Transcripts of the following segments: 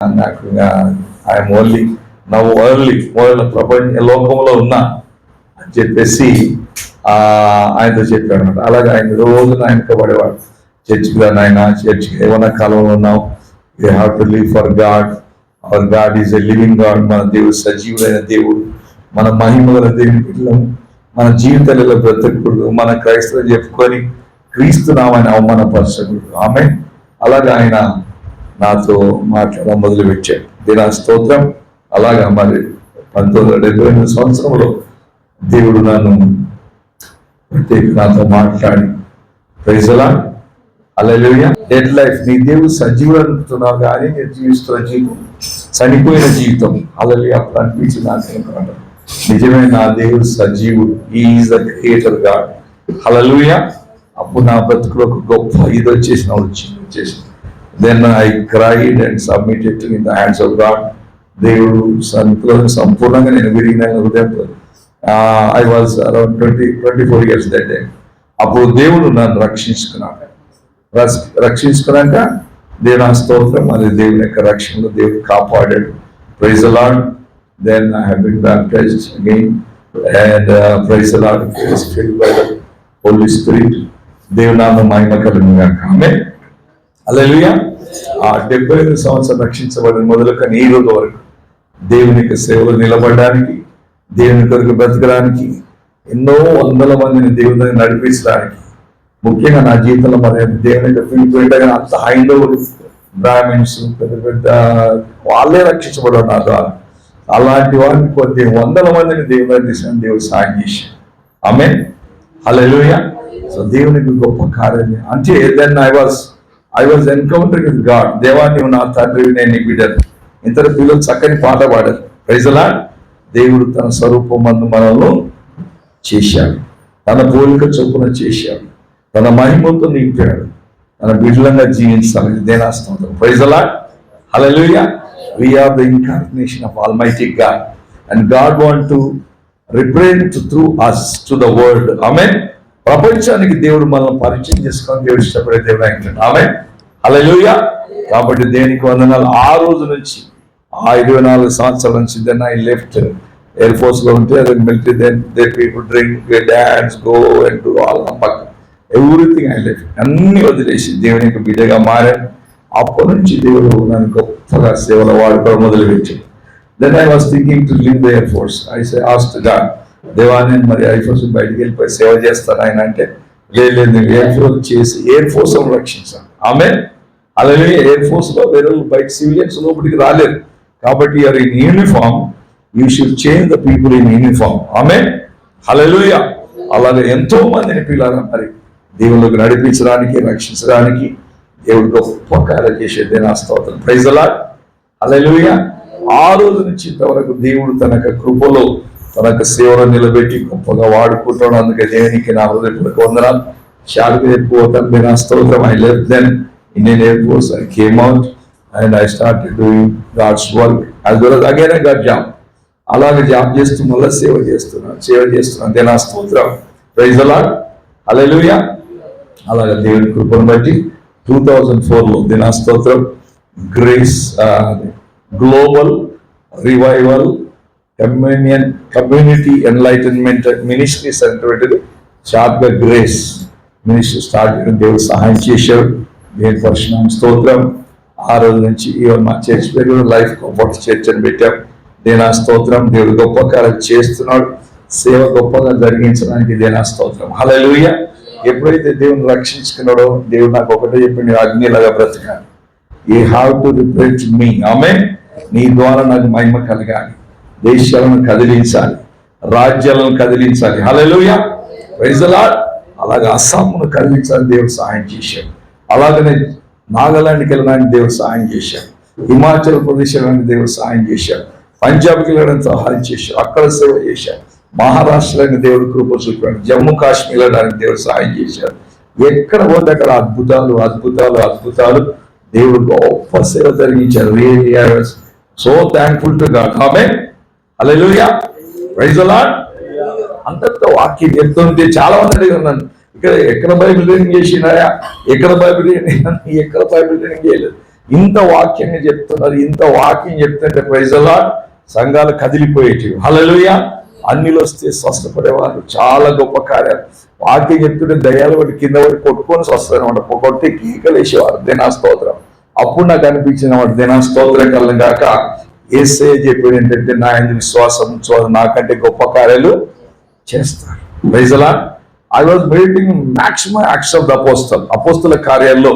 నాకు I'm only నవ్వు only ప్రపంచ లోకంలో ఉన్నా అని చెప్పేసి ఆయనతో చెప్పాడు అనమాట అలాగే ఆయన రోజు ఆయనతో పడేవాడు. చర్చికి రా నాయన చర్చికి ఏమన్నా కాలంలో ఉన్నావు? You have to live for God our God is a living God మన దేవుడు సజీవుడైన దేవుడు. మన మహిమగల దేవుని పిల్లము మన జీవితాలలో బ్రతకూడదు మన క్రైస్తవం చెప్పుకొని క్రీస్తు నామని అవమానపరచకూడదు. ఆమె అలాగే ఆయన నాతో మాట్లాడడం మొదలుపెట్టాడు. దీనా స్తోత్రం. అలాగా మరి పంతొమ్మిది వందల డెబ్బై ఎనిమిది సంవత్సరంలో దేవుడు నన్ను ప్రత్యేక నాతో మాట్లాడి ప్రైజలా అలెలుయ డెడ్ లైఫ్ నీ దేవుడు సజీవుడు అనుకుంటున్నావు కానీ నేను జీవిస్తున్న జీవితం చనిపోయిన జీవితం. అలలి అప్పుడు అనిపించింది నాకు నిజమే నా దేవుడు సజీవుడు. ఈజ్ ద క్రియేటర్ గాడ్ అలలుయ అప్పుడు నా బ్రతుకులో ఒక గొప్ప ఇది వచ్చేసిన వచ్చింది వచ్చేసింది. Then I cried and submitted in the hands of God దేవుడు సంతలో సంపూర్ణంగా నేను విరిగిన హృదయంతో I was around twenty twenty four years that day అప్పుడు దేవుడు నన్ను రక్షించుకున్నాడు. రక్ష- రక్షించుకున్నాక దేవుని ఆ స్తోత్రం అది దేవుని యొక్క రక్షణలో దేవుడు కాపాడాడు. Praise the Lord then I have been baptized again and praise the Lord filled by the Holy Spirit దేవుని నామ మహిమ కలుగుగా ఆమె అలెలుయా ఆ డెబ్బై ఐదు సంవత్సరం రక్షించబడిన మొదలుకొని ఈ రోజు వరకు దేవునికి సేవలు నిలబడడానికి దేవుని కొరకు బ్రతకడానికి ఎన్నో వందల మందిని దేవుని నడిపించడానికి ముఖ్యంగా నా జీవితంలో మరి దేవుని యొక్క పిలుపు అంత హైందవులు బ్రాహ్మిన్స్ పెద్ద పెద్ద వాళ్ళే రక్షించబడారు నా ద్వారా. అలాంటి వారిని కొద్ది వందల మందిని దేవుని తీసిన దేవుడు సాయం చేసి ఆమె హలో సో దేవునికి గొప్ప కార్యం. అంటే then I was I was encounter with God దేవా నువ్వు నా తండ్రి నేను నీ బిడ్డను ఇంతటి పిల్లలు చక్కని పాట పాడారు. ప్రైజలా దేవుడు తన స్వరూపం మందు మనల్ని చేశాడు. తన పోలిక చొప్పున చేశాడు. తన మహిమతో నింపాడు. తన బిడ్డలంగా జీవించాలని దేనాస్తుంది praise the Lord hallelujah we are the of all almighty God and God want to represent through us to the world amen ప్రపంచానికి దేవుడు మనల్ని పరిచయం చేసుకొని దేవుడు ఇష్టపడే దేవుడు ఆమె అలయూయ కాబట్టి దేనికి వందనాలు? ఆ రోజు నుంచి ఆ ఇరవై నాలుగు సంవత్సరాల నుంచి దెన్ ఐ లెఫ్ట్. ఎయిర్ ఫోర్స్లో ఉంటే అదే military then they people drink dance go and do all everything I left అన్ని వదిలేసి దేవుని యొక్క బిడ్డగా మారాను. అప్పటి నుంచి దేవుడు నన్ను గొప్పగా సేవలు వాడుకోవడం మొదలుపెట్టాడు. Then I was thinking to leave the Air Force I say asked God దేవా నేను మరి ఎయిర్ ఫోర్స్ బయటికి వెళ్ళిపోయి సేవ చేస్తాను ఆయన అంటే లేదు లేదు ఎయిర్ ఫోర్స్ చేసి ఎయిర్ ఫోర్స్ రక్షించాను ఆమె అలాగే ఎయిర్ ఫోర్స్లో వేరే బయట సివిలియన్స్ లోపలికి రాలేదు. కాబట్టి are in uniform. You should change the people in uniform. Amen hallelujah అలాగే ఎంతో మందిని పిల్లలు మరి దేవుళ్ళకి నడిపించడానికి రక్షించడానికి దేవుడు గొప్ప కార్యం చేసేది నా స్తోత్రం. ప్రైజ్ అలా అలలుయ ఆ రోజు నుంచి ఇంతవరకు దేవుడు తన యొక్క కృపలో తన యొక్క సేవలో నిలబెట్టి గొప్పగా వాడుకుంటాడు అందుకే దేవునికి నా హృదయపూర్వక వందనాలు. షార్కి చెప్పిపోతాను నా స్తోత్రం I left then Indian Air Force I came out and I start doing God's work అది well again I got job అలాగే జాబ్ చేస్తూ మళ్ళీ సేవ చేస్తున్నాను సేవ చేస్తున్నాను అంతే నా స్తోత్రం. ప్రైజ్ అలా హల్లెలూయా అలాగే దేవుని కృపను బట్టి టూ థౌజండ్ ఫోర్లో దినా స్తోత్రం. Grace Global Revival Communion Community Enlightenment Ministry Centre షార్ట్గా గ్రేస్ మినిస్ట్రీ స్టార్ట్ చేయడం దేవుడు సహాయం చేశాడు. దేవుని పరిశ్రమ స్తోత్రం. ఆ రోజు నుంచి మా చర్చ్ పేరు లైఫ్ కంఫర్ట్ చర్చ్ అని పెట్టాం. దేనా స్తోత్రం దేవుడు గొప్ప కార్యం చేస్తున్నాడు. సేవ గొప్పగా జరిగించడానికి దేనా స్తోత్రం. లూయ ఎప్పుడైతే దేవుని రక్షించుకున్నాడో దేవుడు నాకు ఒకటే చెప్పింది అగ్నిలాగా బ్రతకాలి ఈ హ్యావ్ టు రిప్రెంట్ మీ ఆమె నీ ద్వారా నాకు మహిమ కలగాలి. దేశాలను కదిలించాలి. రాజ్యాలను కదిలించాలి. హల్లెలూయా ప్రైజ్ లార్డ్ అలాగే అస్సాంను కదిలించడానికి దేవుడు సహాయం చేశాడు. అలాగనే నాగాలాండ్కి వెళ్ళడానికి దేవుడు సహాయం చేశాడు. హిమాచల్ ప్రదేశ్ వెళ్ళడానికి దేవుడు సహాయం చేశాడు. పంజాబ్కి వెళ్ళడానికి సహాయం చేశాడు. అక్కడ సేవ చేశాడు. మహారాష్ట్రకి దేవుడు కృప చూపాడు జమ్మూ కాశ్మీర్ వెళ్ళడానికి దేవుడు సహాయం చేశాడు. ఎక్కడ పోతే అక్కడ అద్భుతాలు అద్భుతాలు అద్భుతాలు దేవుడు గొప్ప సేవ జరిగించారు really so thankful to God amen hallelujah praise అలాడ్ వాక్యం చెప్తుంటే చాలా మంది అడిగి ఉన్నాను ఇక్కడ ఎక్కడ బైబిల్ రీడింగ్ చేసినాయా? ఎక్కడ బైబిల్ రీడింగ్ ఎక్కడ బైబిల్ రీడింగ్ చేయలేదు? ఇంత వాక్యంగా చెప్తున్నారు ఇంత వాక్యం చెప్తుంటే ప్రైజలా సంఘాలు కదిలిపోయేటివి. హలలుయ అన్నిలు వస్తే స్వస్థపడేవారు చాలా గొప్ప కార్యాలు. వాక్యం చెప్తుంటే దయాలు వాటి కింద పడి కొట్టుకొని వస్తారు అనమాట కొట్టి కీకలేసేవారు దినా దినాస్తోత్రం. అప్పుడు నాకు అనిపించిన వాడు దినాస్తోత్రం కళ్ళం కాక ఏసే చెప్పేది ఏంటంటే నా ఎందు విశ్వాసం ఉంచుకోవాలి నాకంటే గొప్ప కార్యాలు చేస్తారు. Praise the Lord I was meditating maximum Acts of the Apostle అపోస్తుల కార్యాల్లో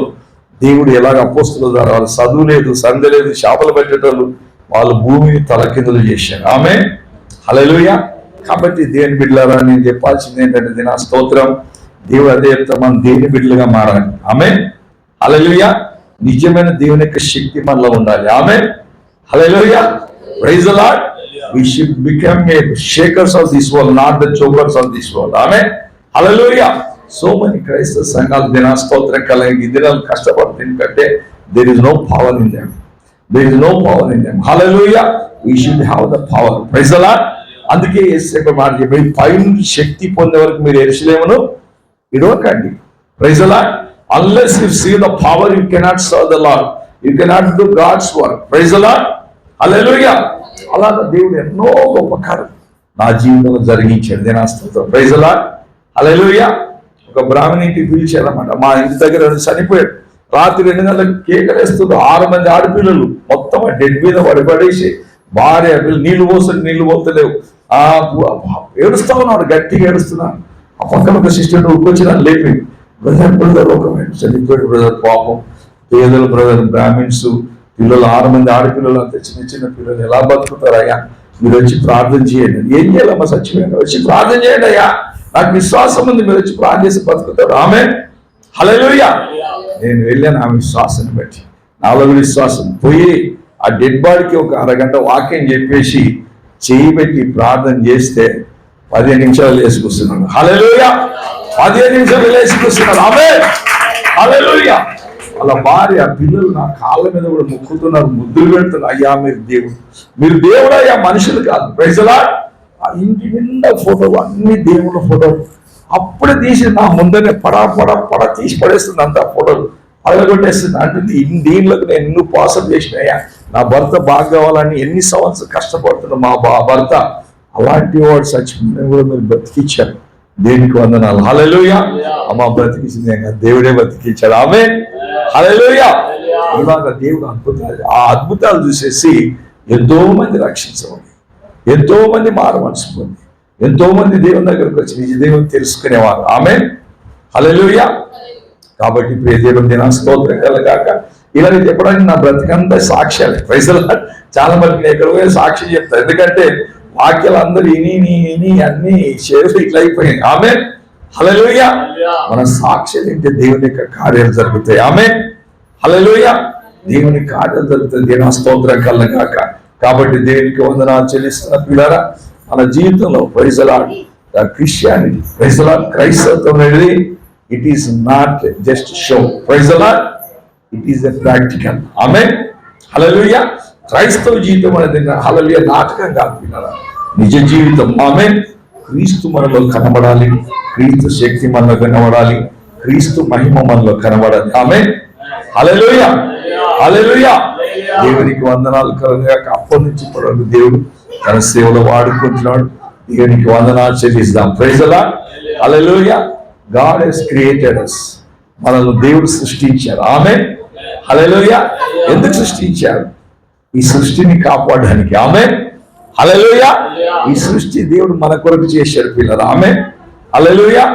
దేవుడు ఎలాగ అపోస్తుల ద్వారా వాళ్ళు చదువు లేదు సంధి లేదు చేపలు పెట్టేటోళ్ళు వాళ్ళు భూమిని తలకిందులు చేశారు. ఆమె హలలుయ కాబట్టి దేవుని బిడ్డలారా నేను చెప్పాల్సింది ఏంటంటే దీని ఆ స్తోత్రం దేవుడు అదే చెప్తా మనం దేని బిడ్డలుగా మారాలి. ఆమె హలలుయ నిజమైన దేవుని యొక్క శక్తి మనలో ఉండాలి. Amen hallelujah praise the we should become a shakers of this world not the chokers of this world amen hallelujah so many క్రైస్తవ సంఘాలు దిన స్తోత్రం కలిగి ఈ దినాలు కష్టపడుతుంది కంటే there is no power in them there is no power in them hallelujah we should have the power praise the lord అందుకే యేసు మాట చెప్పి పై నుండి శక్తి పొందే వరకు మీరు ఎరుసలేమును ఇడవకండి praise the lord unless you see the power you cannot serve the lord you cannot do god's work అలాగ దేవుడు ఎన్నో గొప్ప నా జీవితంలో జరిగించాడు దేనా స్తోత్రం ప్రైజలా the ఒక బ్రాహ్మణ ఇంటికి పిలిచారన్నమాట. మా ఇంటి దగ్గర చనిపోయాడు. రాత్రి రెండు గంటలకు కేకలేస్తుంది ఆరు మంది ఆడపిల్లలు మొత్తం డెడ్ మీద పడి పడేసి భార్య పిల్లలు నీళ్ళు పోస్తుంటే నీళ్ళు పోతలేవు. ఆ ఏడుస్తా ఉన్నాడు. గట్టిగా ఏడుస్తున్నాను ఆ పక్కన ఒక సిస్టర్ ఉక్కొచ్చిన లేపి బ్రదర్ బ్రదర్ ఒక చనిపోయాడు బ్రదర్ పాపం. పేదలు బ్రదర్ బ్రాహ్మిన్స్ పిల్లలు ఆరు మంది ఆడపిల్లలు అంత చిన్న చిన్న పిల్లలు ఎలా బతుకుతారయ్యా మీరు వచ్చి ప్రార్థన చేయండి. ఏం చేయాలమ్మా సచ్చిపోయింది వచ్చి ప్రార్థన చేయండి అయ్యా. నాకు విశ్వాసం ఉంది మీరు వచ్చి ప్రార్థన చేసి బతుకుతారు. ఆమె హల్లెలూయా. నేను వెళ్ళాను ఆమె విశ్వాసాన్ని బట్టి. నాలో విశ్వాసం. పోయి ఆ డెడ్ బాడీకి ఒక అరగంట వాక్యం చెప్పేసి చేయి పెట్టి ప్రార్థన చేస్తే పదిహేను నిమిషాలు వేసుకొస్తున్నాను హల్లెలూయా. పదిహేను నిమిషాలు వేసుకొస్తున్నాను ఆమె హల్లెలూయా. వాళ్ళ భార్య పిల్లలు నా కాళ్ళ మీద కూడా మొక్కుతున్నారు ముద్దులు పెడుతున్నారు. అయ్యా మీరు దేవుడు. మీరు దేవుడు అయ్యా మనుషులు కాదు. ప్రజలా ఆ ఇంటి నిండా ఫోటోలు అన్ని దేవుళ్ళ ఫోటోలు అప్పుడే తీసి నా ముందరే పడా పడ పడ తీసి పడేస్తుంది అంత ఫోటోలు. పగలగొట్టేస్తుంది. అంటుంది ఇన్ని దీనిలకు నేను ఎన్నో పాసం చేసినాయా నా భర్త బాగా కావాలని ఎన్ని సంవత్సరాలు కష్టపడుతున్నా మా బా భర్త. అలాంటి వాడు చచ్చిపోయిన కూడా మీరు బతికిచ్చారు దేనికి వందనాలు. హాలలుయా అమ్మ బ్రతికించింది దేవుడే బ్రతికించాడు ఆమె ఇలాగ దేవుడు అద్భుతాలు. ఆ అద్భుతాలు చూసేసి ఎంతో మంది రక్షించబడి ఎంతో మంది మారు మనసు పొంది ఎంతో మంది దేవుని దగ్గరకు వచ్చి నిజ దేవుని తెలుసుకునేవారు. ఆమె హల్లెలూయా. కాబట్టి ప్రియ దేవుని దిన స్తోత్రం కలగాక ఇలా చెప్పడానికి నా బ్రతికంతా సాక్ష్యాలు. పైసలు చాలా మంది నేను ఎక్కడ పోయి సాక్ష్యం చెప్తాను ఎందుకంటే వాక్యాలు అందరూ ఇని ఇని ఇని అన్ని షేర్లు ఇట్లా అయిపోయాయి ఆమె హల్లెలూయా. మన సాక్ష్యం ఏంటి? దేవుని యొక్క కార్యాలు జరుగుతాయి. ఆమె హల్లెలూయా. దేవుని కార్యాలు జరుగుతాయి. దేనా స్తోత్రం కలగాక. కాబట్టి దేవునికి వందనాలు చెల్లిస్తున్న పిల్లరా మన జీవితంలో పైసలాడు క్రిస్టియానిటీ పైసలా క్రైస్తవం అనేది it is not just show praise the Lord it is a practical amen hallelujah క్రైస్తవ జీవితం అనేది హలలుయ నాటకం కాదు పిల్లరా. నిజ జీవితం. ఆమె క్రీస్తు మనలో కనబడాలి. క్రీస్తు శక్తి మనలో కనబడాలి. క్రీస్తు మహిమ మనలో కనబడాలి. ఆమె హలలుయ హలలుయ దేవునికి వందనాలు కలగాక అప్పటి నుంచి ఇప్పటి దేవుడు తన సేవలో వాడుకుంటున్నాడు. దేవునికి వందనాలు చెల్లిస్తాం. Praise the Lord hallelujah God has created us మనల్ని దేవుడు సృష్టించారు ఆమె హల్లెలూయ ఎందుకు సృష్టించారు ఈ సృష్టిని కాపాడడానికి. ఆమె అలలోయ ఈ సృష్టి దేవుడు మన కొరకు చేశాడు పిల్లలు amen hallelujah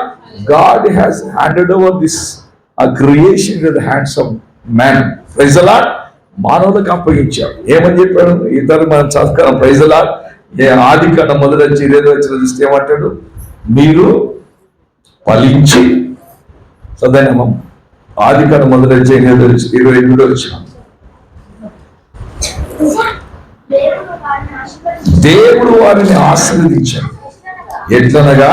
God has handed over this ఆ creation the hands of man praise the Lord మానవులకు అప్పగించాడు ఏమని చెప్పాడు ఇద్దరు మనం చదువుకున్నాం ప్రైజలా ఏ ఆది కన్నా మొదటి వచ్చి ఇరవై వచ్చిన చూస్తే ఏమంటాడు? మీరు ఫలించి చదవనమ్మ ఆది కన్నా మొదటి వచ్చి ఎనిమిది వచ్చి ఇరవై ఎనిమిది వచ్చిన దేవుడు వారిని దేవుడు వారిని ఆశీర్వదించాడు. ఎట్లనగా?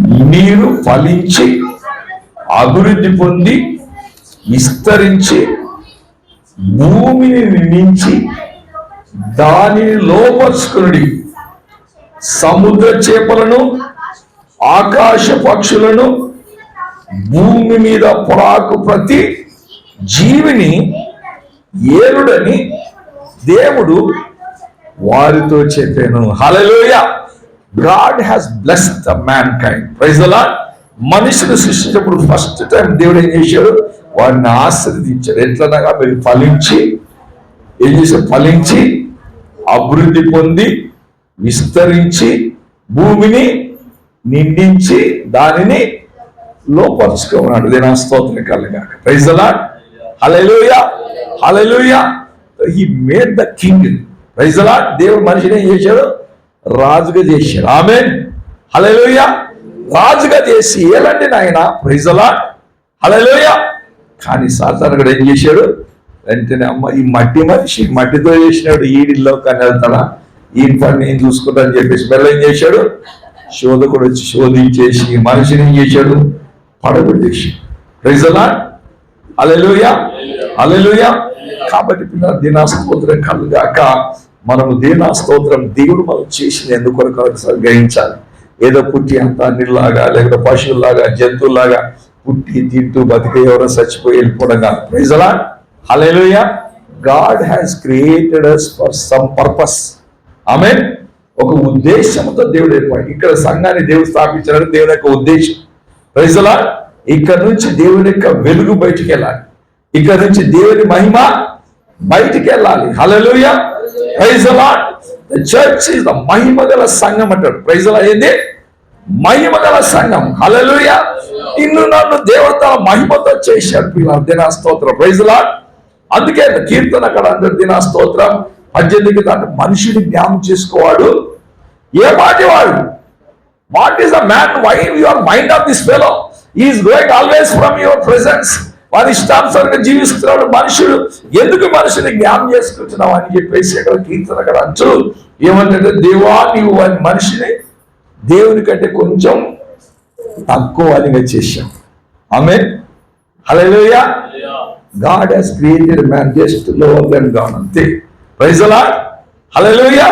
మీరు ఫలించి అభివృద్ధి పొంది విస్తరించి భూమిని నిర్మించి దానిని లోపరుచుకునుడి. సముద్ర చేపలను ఆకాశ పక్షులను భూమి మీద పొడాకు ప్రతి జీవిని ఏరుడని దేవుడు వారితో చెప్పాను. Hallelujah God has bless the mankind praise అలా మనిషిని సృష్టించినప్పుడు ఫస్ట్ టైం దేవుడు ఏం చేశాడు? వాడిని ఆశీర్వదించాడు. ఎట్లనగా? మీరు ఫలించి ఏం చేశారు? ఫలించి అభివృద్ధి పొంది విస్తరించి భూమిని నిండించి దానిని లోపరుచుకున్నాడు. దేని స్తోత్రం కలిగా ప్రైజ్ అలా hallelujah hallelujah he made the king praise అలా దేవుడు మనిషిని ఏం చేశాడు? రాజుగా చేశాడు. ఆమె హల్లెలూయా. రాజుగా చేసి ఏలండి నాయన? ప్రైజ్ అలా హల్లెలూయా. కానీ సాధారణ ఏం చేశాడు? వెంటనే అమ్మ ఈ మట్టి మనిషి మట్టితో చేసినాడు. ఈడిల్లో కానీ వెళ్తాడా? ఈ పని నేను చూసుకుంటా అని చెప్పేసి మెల్ల ఏం చేశాడు? శోధకుడు వచ్చి శోధించేసి మనిషిని ఏం చేశాడు? పడగొట్టేసి ప్రైజలా అలెలుయా అలెలుయా కాబట్టి పిల్లల దీనా స్తోత్రం కలుగాక మనము దీనా స్తోత్రం దేవుడు మనం చేసిన ఎందుకు గ్రహించాలి. ఏదో పుట్టి అంత నీళ్ళలాగా లేకపోతే పశువుల్లాగా జంతువుల్లాగా పుట్టి తింటూ బతికే ఎవరో చచ్చిపోయి వెళ్ళిపోవడం కాదు. Praise the Lord hallelujah God has created us for some purpose amen ఒక ఉద్దేశంతో దేవుడు ఏర్పాటు ఇక్కడ సంఘాన్ని దేవుడు స్థాపించాడు దేవుని యొక్క ఉద్దేశం. ప్రైజలా ఇక్కడ నుంచి దేవుని యొక్క వెలుగు బయటికి వెళ్ళాలి. ఇక్కడ నుంచి దేవుని మహిమ బయటికి వెళ్ళాలి. Praise praise the Lord the church is the మహిమగల సంఘం అంటాడు. ప్రైజలా ఏంది? మహిమగల సంఘం. హలలుయ ఇన్ను నన్ను దేవుడు తన మహిమతో చేశాడు పిల్లలు. దినా స్తోత్రం ప్రైజలా అందుకే కీర్తన అక్కడ అందరు దినా స్తోత్రం పద్దెనిమిది దాన్ని మనిషిని జ్ఞానం చేసుకోవాడు. ఏ మాటి వాడు? What is the man why your mind of this fellow is going always from your presence వారి ఇష్టానుసారంగా జీవిస్తున్నాడు మనుషుడు ఎందుకు మనిషిని జ్ఞానం చేసుకుంటున్నావు అని చెప్పేసి అక్కడ కీర్తన అక్కడ అంచు ఏమంటే దేవా నీవు వారి మనిషిని దేవుని కంటే కొంచెం తక్కువ అనిగా చేశాం amen hallelujah God has created man just lower than God అంతే. Praise the Lord hallelujah.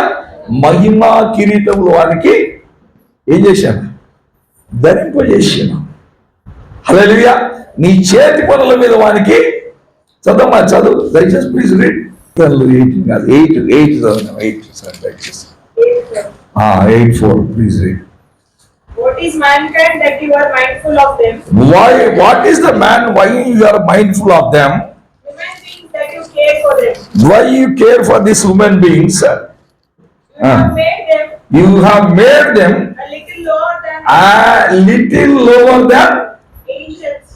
మహిమా కిరీటములు వానికి ఏం చేశాను? ధరింపజేసాను హల్లెలూయా. నీ చేతి పనుల మీద వానికి చదవమా చదువు దయచేసి ప్లీజ్ రీడ్ ఎయిట్ కాదు ఎయిట్ ఎయిట్ చదవను ఎయిట్ సార్ దయచేసి eight four please read What is mankind that you are mindful of them? Why what is the man why you are mindful of them Human beings that you care for them. Why you care for this human beings You Ah. have made them you have made them a little lower than a little lower than angels.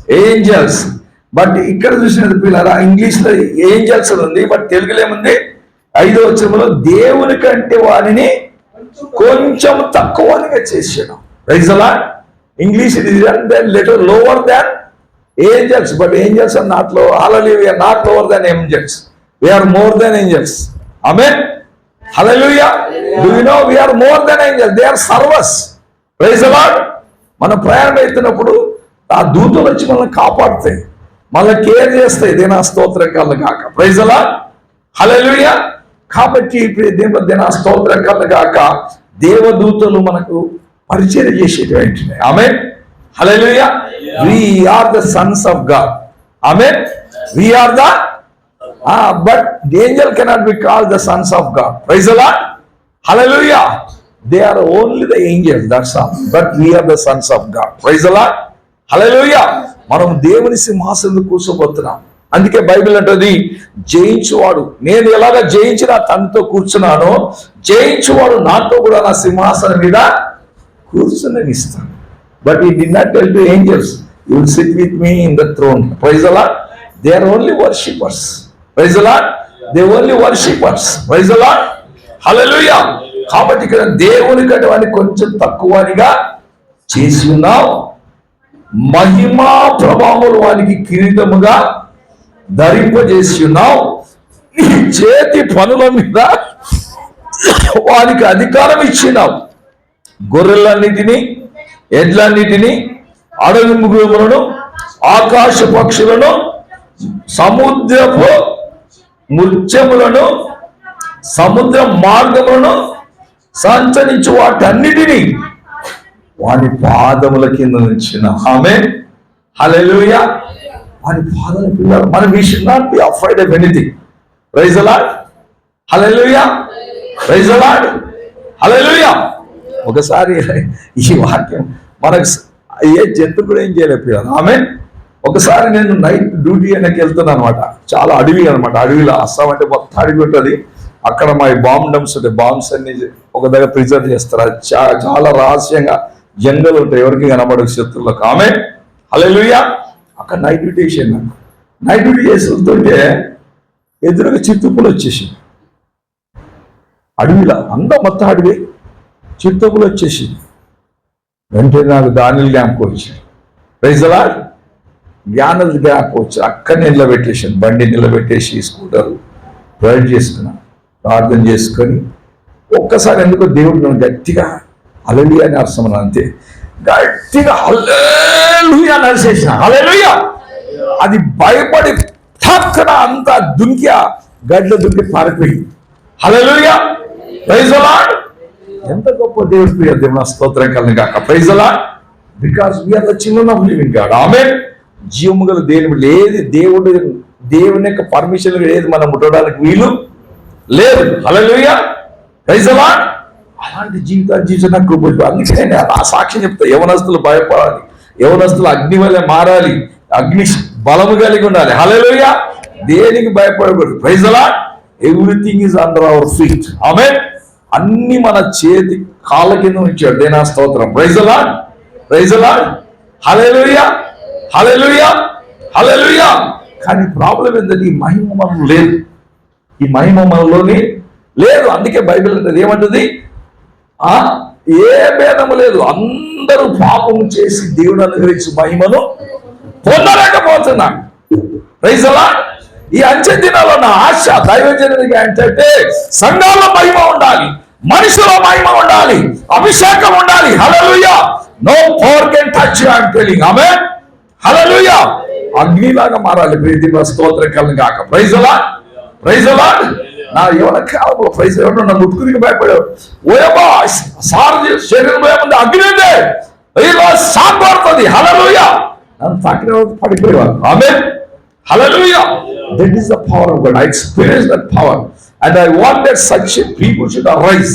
angels but ఇక్కడ చూసినది పిల్లరా ఇంగ్లీష్లో angels అని ఉంది but తెలుగులో ఏముంది? ఐదో వచ్చరంలో దేవుని కంటే వారిని కొంచెం తక్కువనిగా చేసాడు రైజలా ఇంగ్లీష్ ఇది then little lower than angels but angels are నాట్లో hallelujah we are not lower than angels we are more than angels amen hallelujah do you know we are more than angels they are servants praise the Lord మనం ప్రయాణం అవుతున్నప్పుడు ఆ దూతలు వచ్చి మనల్ని కాపాడుతాయి. మళ్ళీ care చేస్తాయి. దేనా స్తోత్రం కళ్ళు కాక ప్రైజలా హలలుయ కాబట్టి ఇప్పుడు దేవ దినా స్తోత్రం కళ్ళు కాక దేవదూతలు మనకు పరిచయం చేసేటువంటి amen hallelujah we are the sons of God amen we are the but angels cannot be call the sons of God praise the Lord hallelujah they are only the angel that's all but we are the sons of God praise the Lord అలా hallelujah. మనం దేవుని సింహాసనం కూర్చోబోతున్నాం. అందుకే Bible అంటది జయించువాడు. నేను ఎలాగ జయించి నా తండ్రితో కూర్చున్నానో జయించువాడు నాతో కూడా నా సింహాసనం మీద కూర్చుని ఇస్తాను but he did not tell to angels you will sit with me in the throne praise అలా they are only worshippers praise అలా దే ఓన్లీ వర్షిపర్స్ ప్రైజ్ అలా హల్లెలూయా కాబట్టి ఇక్కడ దేవుని కంటే వాడిని కొంచెం తక్కువనిగా చేసి ఉన్నావు. మహిమా ప్రభావములు వానికి కిరీటముగా ధరింపజేసి ఉన్నావు. నీ చేతి పనుల మీద వానికి అధికారం ఇచ్చినావు. గొర్రెలన్నిటినీ ఎడ్లన్నిటినీ అడవి మృగములను ఆకాశ పక్షులను సముద్రపు ముత్యములను సముద్ర మార్గములను సంచరించు వాటన్నిటినీ వాని పాదముల కింద నుంచిన. ఆమె హలెలుయ వాడి పాదముల పిల్లలు మనం we should not be afraid of anything praise the Lord hallelujah praise the Lord hallelujah ఒకసారి ఈ వాక్యం మనకు ఏ జంతు కూడా ఏం చేయలేకపోయాను ఆమె ఒకసారి నేను నైట్ డ్యూటీ అనేది వెళ్తున్నాను అనమాట చాలా అడవి అనమాట అడవిలో అస్సాం అంటే మొత్తం అడవి ఉంటుంది. అక్కడ మా బాంబ్ డమ్స్ ఉంటాయి బాంబ్స్ అన్ని ఒక దగ్గర ప్రిజర్వ్ చేస్తారు. చాలా రహస్యంగా జంగల్ ఉంటాయి ఎవరికి కనబడదు శత్రువులకు ఆమె. హల్లెలూయా. అక్కడ నైట్ డ్యూటీ చేసాను నాకు నైట్ డ్యూటీ చేసి వెళ్తుంటే ఎదురుగా చిత్తుపులు వచ్చేసింది. అడవిలో అంతా మొత్తం అడవి చిత్తపులు వచ్చేసింది. వెంటనే నాకు దానిలు జ్ఞాపకం వచ్చింది ప్రైజలా జ్ఞానం జ్ఞాపకం వచ్చి అక్కడనే నిలబెట్టేసాను బండి నిలబెట్టేసి స్కూటర్ డ్రైవ్ చేసుకున్నాను ప్రార్థన చేసుకొని ఒక్కసారి ఎందుకో దేవుడు నన్ను గట్టిగా అలలి అని అర్థం అంతే. గట్టిగా హల్లెలూయా అని అరిసేసిన. హల్లెలూయా! అది భయపడి ఠక్కన అంతా దుంకి ఆ గడ్డ దుంకి పారిపోయింది హల్లెలూయా ప్రైజ్ ఎంత గొప్ప దేవుడు ప్రియ దేవుని స్తోత్రం కలిగి కాక praise because we are the children of living God amen జీవము గల దేవుడు లేదు దేవుడు దేవుని యొక్క పర్మిషన్ లేదు మనం ముట్టడానికి వీలు లేదు. హల్లెలూయా ప్రైజ్ అలాంటి జీవితాలు జీవించడానికి కృప అందుకే నేను ఆ సాక్ష్యం చెప్తా యవనస్తులు భయపడాలి యవనస్తులు అగ్ని వల్ల మారాలి అగ్ని బలము కలిగి ఉండాలి. హలోయ దేనికి భయపడకూడదు. Praise the Lord everything is under our feet amen అన్ని మన చేతి కాళ్ళ కింద ఉంచాడు. దేనా స్తోత్రం. ప్రైజలా ప్రైజలా ప్రైజ్ అలా హల్లెలూయా కానీ ప్రాబ్లం ఏంటంటే ఈ మహిమ మనం లేదు. ఈ మహిమ మనలోని లేదు. అందుకే బైబిల్ అంటే ఏమంటుంది? ఏ భేదము లేదు. అందరూ పాపం చేసి దేవుడు అనుగ్రహించి మహిమను పొందలేకపోతున్నాను రైజలా ఈ అంచె దినాల్లో నా ఆశ దైవజనుడిగా ఏంటంటే సంఘాల్లో మహిమ ఉండాలి. మనుషుల మహిమ ఉండాలి. అభిషేకం ఉండాలి. Hallelujah no power can touch you I'm telling amen hallelujah అగ్నిలాగా మారాలి. ప్రీతి స్తోత్రం కలను కాక ప్రైజలా? ప్రైజలా? నా ఎవరి కాలంలో ప్రైజ్ ఎవరు నన్ను ముట్టుకుని భయపడావు ఓయమ్మా సారథి శరీరం భయముంది అగ్ని ఉంది ఇలా సాగుపడుతుంది హలలుయ నన్ను తాకిన వాళ్ళు పడిపోయేవారు. Amen hallelujah that is the power of God I experience that power and I want that such people should arise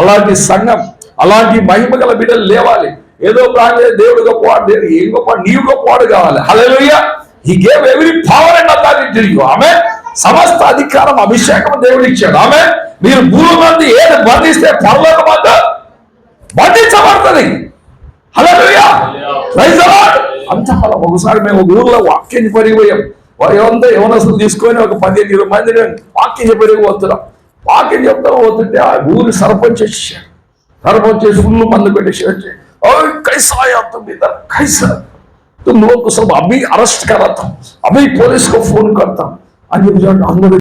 అలాంటి సంఘం అలాంటి మహిమ గల బిడ్డలు లేవాలి. ఏదో ప్రాంత దేవుడు గొప్పవాడు దేవుడు ఏం గొప్ప నీవు గొప్పవాడు కావాలి. Hallelujah. He gave every power and authority you amen సమస్త అధికారం అభిషేకం దేవుడు ఇచ్చాడు ఆమె మీరు భూమి మంది ఏది బంధిస్తే పరలోక మంద బంధించబడుతుంది హల్లెలూయా ప్రైజ్ ద లార్డ్ అంత ఫలం ఒకసారి మేము ఒక ఊర్లో వాక్యం పరిగిపోయాం ఏమంతా యవనస్తులు తీసుకొని ఒక పదిహేను ఇరవై మంది వాక్యం పరిగి పోతున్నాం వాక్యం చెప్తా పోతుంటే ఆ ఊరి సర్పంచ్ వచ్చేసాడు సర్పంచ్ చేసి ఫుల్ మందు పెట్టేసి వచ్చి "ఓయ్, कैसा आया तुम इधर कैसा तुम लोग को सब अभी अरेस्ट कराता हूं अभी पुलिस को फोन करता हूं అని చెప్పి అందరూ